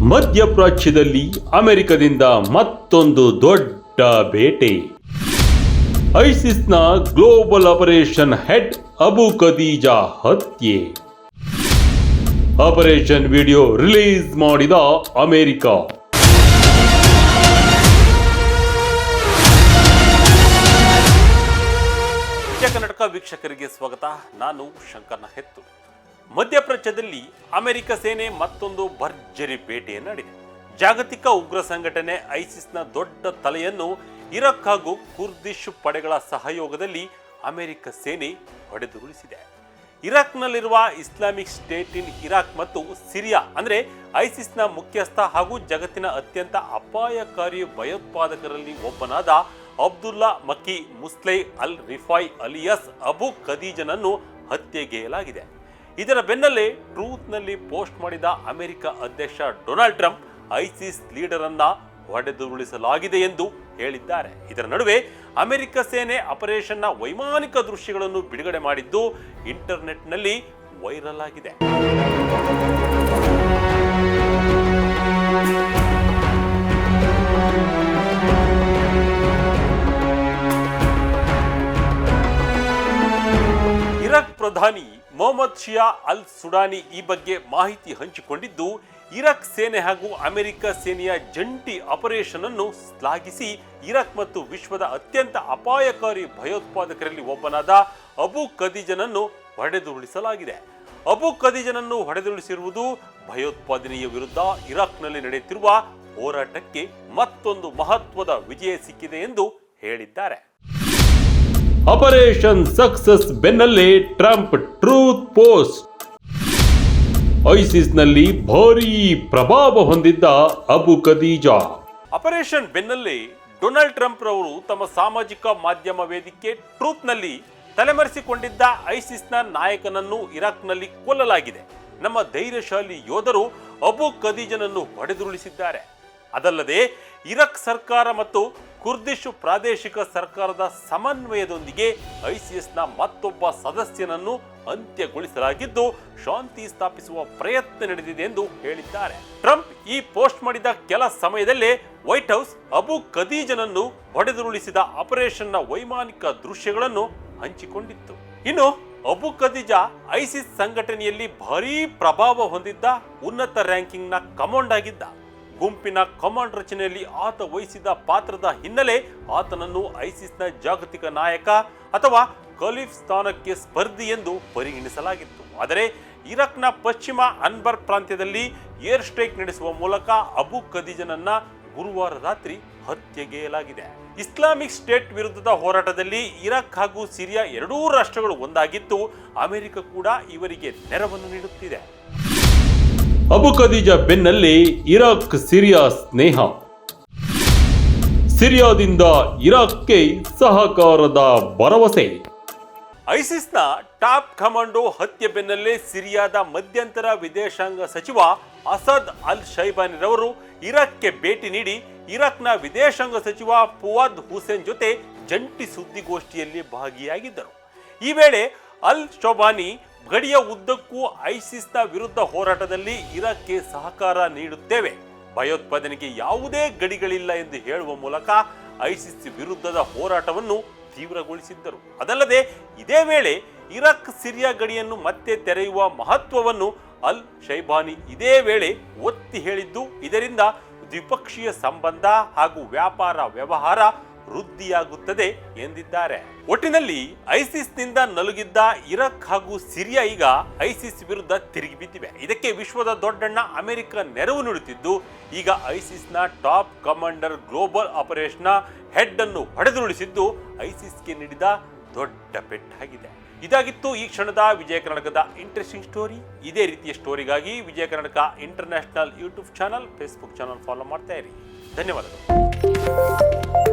ಮಧ್ಯಪ್ರಾಚ್ಯದಲ್ಲಿ ಅಮೆರಿಕದಿಂದ ಮತ್ತೊಂದು ದೊಡ್ಡ ಬೇಟೆ ಐಸಿಸ್ನ global operation head Abu Khadija ಹತ್ಯೆ. ಆಪರೇಷನ್ ವಿಡಿಯೋ ರಿಲೀಸ್ ಮಾಡಿದ ಅಮೆರಿಕ. ಕರ್ನಾಟಕ ವೀಕ್ಷಕರಿಗೆ ಸ್ವಾಗತ. ನಾನು ಶಂಕರ್ನ ಹೆತ್ತು. ಮಧ್ಯಪ್ರಾಚ್ಯದಲ್ಲಿ ಅಮೆರಿಕ ಸೇನೆ ಮತ್ತೊಂದು ಭರ್ಜರಿ ಭೇಟಿಯನ್ನು ನಡೆದಿದೆ ಜಾಗತಿಕ ಉಗ್ರ ಸಂಘಟನೆ ಐಸಿಸ್ನ ದೊಡ್ಡ ತಲೆಯನ್ನು ಇರಾಕ್ ಹಾಗೂ ಕುರ್ದಿಶ್ ಪಡೆಗಳ ಸಹಯೋಗದಲ್ಲಿ ಅಮೆರಿಕ ಸೇನೆ ಹೊಡೆದುರುಳಿಸಿದೆ. ಇರಾಕ್ನಲ್ಲಿರುವ ಇಸ್ಲಾಮಿಕ್ ಸ್ಟೇಟ್ ಇನ್ ಇರಾಕ್ ಮತ್ತು ಸಿರಿಯಾ ಅಂದರೆ ಐಸಿಸ್ನ ಮುಖ್ಯಸ್ಥ ಹಾಗೂ ಜಗತ್ತಿನ ಅತ್ಯಂತ ಅಪಾಯಕಾರಿ ಭಯೋತ್ಪಾದಕರಲ್ಲಿ ಒಬ್ಬನಾದ ಅಬ್ದುಲ್ಲಾ ಮಕ್ಕಿ ಮುಸ್ಲೈ ಅಲ್ ರಿಫಾಯ್ ಅಲಿಯಸ್ ಅಬು ಖದೀಜನನ್ನು ಹತ್ಯೆಗೈಯಲಾಗಿದೆ. ಇದರ ಬೆನ್ನಲ್ಲೇ ಟ್ರೂತ್ನಲ್ಲಿ ಪೋಸ್ಟ್ ಮಾಡಿದ ಅಮೆರಿಕ ಅಧ್ಯಕ್ಷ ಡೊನಾಲ್ಡ್ ಟ್ರಂಪ್ ಐಸಿಸ್ ಲೀಡರ್ ಅನ್ನ ಹೊಡೆದುರುಳಿಸಲಾಗಿದೆ ಎಂದು ಹೇಳಿದ್ದಾರೆ. ಇದರ ನಡುವೆ ಅಮೆರಿಕ ಸೇನೆ ಆಪರೇಷನ್ನ ವೈಮಾನಿಕ ದೃಶ್ಯಗಳನ್ನು ಬಿಡುಗಡೆ ಮಾಡಿದ್ದು ಇಂಟರ್ನೆಟ್ನಲ್ಲಿ ವೈರಲ್ ಆಗಿದೆ. ಇರಾಕ್ ಪ್ರಧಾನಿ ಮೊಹಮ್ಮದ್ ಶಿಯಾ ಅಲ್ ಸುಡಾನಿ ಈ ಬಗ್ಗೆ ಮಾಹಿತಿ ಹಂಚಿಕೊಂಡಿದ್ದು, ಇರಾಕ್ ಸೇನೆ ಹಾಗೂ ಅಮೆರಿಕ ಸೇನೆಯ ಜಂಟಿ ಆಪರೇಷನ್ ಅನ್ನು ಶ್ಲಾಘಿಸಿ, ಇರಾಕ್ ಮತ್ತು ವಿಶ್ವದ ಅತ್ಯಂತ ಅಪಾಯಕಾರಿ ಭಯೋತ್ಪಾದಕರಲ್ಲಿ ಒಬ್ಬನಾದ ಅಬು ಖದೀಜನನ್ನು ಹೊಡೆದುರುಳಿಸಲಾಗಿದೆ. ಅಬು ಖದೀಜನನ್ನು ಹೊಡೆದುರುಳಿಸಿರುವುದು ಭಯೋತ್ಪಾದನೆಯ ವಿರುದ್ಧ ಇರಾಕ್ನಲ್ಲಿ ನಡೆಯುತ್ತಿರುವ ಹೋರಾಟಕ್ಕೆ ಮತ್ತೊಂದು ಮಹತ್ವದ ವಿಜಯ ಸಿಕ್ಕಿದೆ ಎಂದು ಹೇಳಿದ್ದಾರೆ. ಆಪರೇಷನ್ ಸಕ್ಸಸ್ ಬೆನ್ನಲ್ಲೇ ಟ್ರಂಪ್ ಟ್ರೂತ್ ಪೋಸ್ಟ್ ಐಸಿಸ್ನಲ್ಲಿ ಭಾರೀ ಪ್ರಭಾವ ಹೊಂದಿದ್ದ ಅಬು ಕದೀಜಾ ಆಪರೇಷನ್ ಬೆನ್ನಲ್ಲೇ ಡೊನಾಲ್ಡ್ ಟ್ರಂಪ್ ರವರು ತಮ್ಮ ಸಾಮಾಜಿಕ ಮಾಧ್ಯಮ ವೇದಿಕೆ ಟ್ರೂತ್ನಲ್ಲಿ ತಲೆಮರೆಸಿಕೊಂಡಿದ್ದ ಐಸಿಸ್ನ ನಾಯಕನನ್ನು ಇರಾಕ್ನಲ್ಲಿ ಕೊಲ್ಲಲಾಗಿದೆ. ನಮ್ಮ ಧೈರ್ಯಶಾಲಿ ಯೋಧರು ಅಬು ಖದೀಜನನ್ನು ಹೊಡೆದುರುಳಿಸಿದ್ದಾರೆ. ಅದಲ್ಲದೆ ಇರಾಕ್ ಸರ್ಕಾರ ಮತ್ತು ಕುರ್ದಿಶ್ ಪ್ರಾದೇಶಿಕ ಸರ್ಕಾರದ ಸಮನ್ವಯದೊಂದಿಗೆ ಐಸಿಎಸ್ನ ಮತ್ತೊಬ್ಬ ಸದಸ್ಯನನ್ನು ಅಂತ್ಯಗೊಳಿಸಲಾಗಿದ್ದು, ಶಾಂತಿ ಸ್ಥಾಪಿಸುವ ಪ್ರಯತ್ನ ನಡೆದಿದೆ ಎಂದು ಹೇಳಿದ್ದಾರೆ. ಟ್ರಂಪ್ ಈ ಪೋಸ್ಟ್ ಮಾಡಿದ ಕೆಲ ಸಮಯದಲ್ಲೇ ವೈಟ್ ಹೌಸ್ ಅಬು ಖದೀಜನನ್ನು ಹೊಡೆದುರುಳಿಸಿದ ಆಪರೇಷನ್ನ ವೈಮಾನಿಕ ದೃಶ್ಯಗಳನ್ನು ಹಂಚಿಕೊಂಡಿತ್ತು. ಇನ್ನು, ಅಬು ಖದೀಜಾ ಐಸಿಸ್ ಸಂಘಟನೆಯಲ್ಲಿ ಭಾರೀ ಪ್ರಭಾವ ಹೊಂದಿದ್ದ ಉನ್ನತ ರ್ಯಾಂಕಿಂಗ್ನ ಕಮಾಂಡ್ ಆಗಿದ್ದ. ಗುಂಪಿನ ಕಮಾಂಡ್ ರಚನೆಯಲ್ಲಿ ಆತ ವಹಿಸಿದ ಪಾತ್ರದ ಹಿನ್ನೆಲೆ ಆತನನ್ನು ಐಸಿಸ್ನ ಜಾಗತಿಕ ನಾಯಕ ಅಥವಾ ಖಲೀಫ್ ಸ್ಥಾನಕ್ಕೆ ಸ್ಪರ್ಧಿ ಎಂದು ಪರಿಗಣಿಸಲಾಗಿತ್ತು. ಆದರೆ ಇರಾಕ್ನ ಪಶ್ಚಿಮ ಅನ್ಬರ್ ಪ್ರಾಂತ್ಯದಲ್ಲಿ ಏರ್ ಸ್ಟ್ರೈಕ್ ನಡೆಸುವ ಮೂಲಕ ಅಬು ಖದೀಜನನ್ನ ಗುರುವಾರ ರಾತ್ರಿ ಹತ್ಯೆಗೆಯಲಾಗಿದೆ. ಇಸ್ಲಾಮಿಕ್ ಸ್ಟೇಟ್ ವಿರುದ್ಧದ ಹೋರಾಟದಲ್ಲಿ ಇರಾಕ್ ಹಾಗೂ ಸಿರಿಯಾ ಎರಡೂ ರಾಷ್ಟ್ರಗಳು ಒಂದಾಗಿದ್ದು ಅಮೆರಿಕ ಕೂಡ ಇವರಿಗೆ ನೆರವನ್ನು ನೀಡುತ್ತಿದೆ. ಅಬು ಖದೀಜ ಬೆನ್ನಲ್ಲೇ ಇರಾಕ್ ಸಿರಿಯಾ ಸ್ನೇಹ. ಸಿರಿಯಾದಿಂದ ಇರಾಕ್ಗೆ ಸಹಕಾರದ ಭರವಸೆ. ಐಸಿಸ್ನ ಟಾಪ್ ಕಮಾಂಡೋ ಹತ್ಯೆ ಬೆನ್ನಲ್ಲೇ ಸಿರಿಯಾದ ಮಧ್ಯಂತರ ವಿದೇಶಾಂಗ ಸಚಿವ ಅಸದ್ ಅಲ್ ಶೈಬಾನಿರವರು ಇರಾಕ್ಗೆ ಭೇಟಿ ನೀಡಿ ಇರಾಕ್ನ ವಿದೇಶಾಂಗ ಸಚಿವ ಫುವಾದ್ ಹುಸೇನ್ ಜೊತೆ ಜಂಟಿ ಸುದ್ದಿಗೋಷ್ಠಿಯಲ್ಲಿ ಭಾಗಿಯಾಗಿದ್ದರು. ಈ ವೇಳೆ ಅಲ್ ಶೋಬಾನಿ ಗಡಿಯ ಉದ್ದಕ್ಕೂ ಐಸಿಸ್ನ ವಿರುದ್ಧ ಹೋರಾಟದಲ್ಲಿ ಇರಾಕ್ಗೆ ಸಹಕಾರ ನೀಡುತ್ತೇವೆ. ಭಯೋತ್ಪಾದನೆಗೆ ಯಾವುದೇ ಗಡಿಗಳಿಲ್ಲ ಎಂದು ಹೇಳುವ ಮೂಲಕ ಐಸಿಸ್ ವಿರುದ್ಧದ ಹೋರಾಟವನ್ನು ತೀವ್ರಗೊಳಿಸಿದ್ದರು. ಅದಲ್ಲದೆ ಇದೇ ವೇಳೆ ಇರಾಕ್, ಸಿರಿಯಾ ಗಡಿಯನ್ನು ಮತ್ತೆ ತೆರೆಯುವ ಮಹತ್ವವನ್ನು ಅಲ್ ಶೈಬಾನಿ ಇದೇ ವೇಳೆ ಒತ್ತಿ ಹೇಳಿದ್ದು, ಇದರಿಂದ ದ್ವಿಪಕ್ಷೀಯ ಸಂಬಂಧ ಹಾಗೂ ವ್ಯಾಪಾರ ವ್ಯವಹಾರ ವೃದ್ಧಿಯಾಗುತ್ತದೆ ಎಂದಿದ್ದಾರೆ. ಒಟ್ಟಿನಲ್ಲಿ ಐಸಿಸ್ನಿಂದ ನಲುಗಿದ್ದ ಇರಾಕ್ ಹಾಗೂ ಸಿರಿಯಾ ಈಗ ಐಸಿಸ್ ವಿರುದ್ಧ ತಿರುಗಿ ಬಿದ್ದಿವೆ. ಇದಕ್ಕೆ ವಿಶ್ವದ ದೊಡ್ಡಣ್ಣ ಅಮೆರಿಕ ನೆರವು ನೀಡುತ್ತಿದ್ದು, ಈಗ ಐಸಿಸ್ನ ಟಾಪ್ ಕಮಾಂಡರ್ ಗ್ಲೋಬಲ್ ಆಪರೇಷನ್ನ ಹೆಡ್ ಅನ್ನು ಹೊಡೆದುರುಳಿಸಿದ್ದು, ಐಸಿಸ್ಗೆ ನೀಡಿದ ದೊಡ್ಡ ಪೆಟ್ಟಾಗಿದೆ. ಇದಾಗಿತ್ತು ಈ ಕ್ಷಣದ ವಿಜಯ ಕರ್ನಾಟಕದ ಇಂಟ್ರೆಸ್ಟಿಂಗ್ ಸ್ಟೋರಿ. ಇದೇ ರೀತಿಯ ಸ್ಟೋರಿಗಾಗಿ Vijaya Karnataka international YouTube channel, Facebook channel follow ಮಾಡ್ತಾ ಇರಿ. ಧನ್ಯವಾದಗಳು.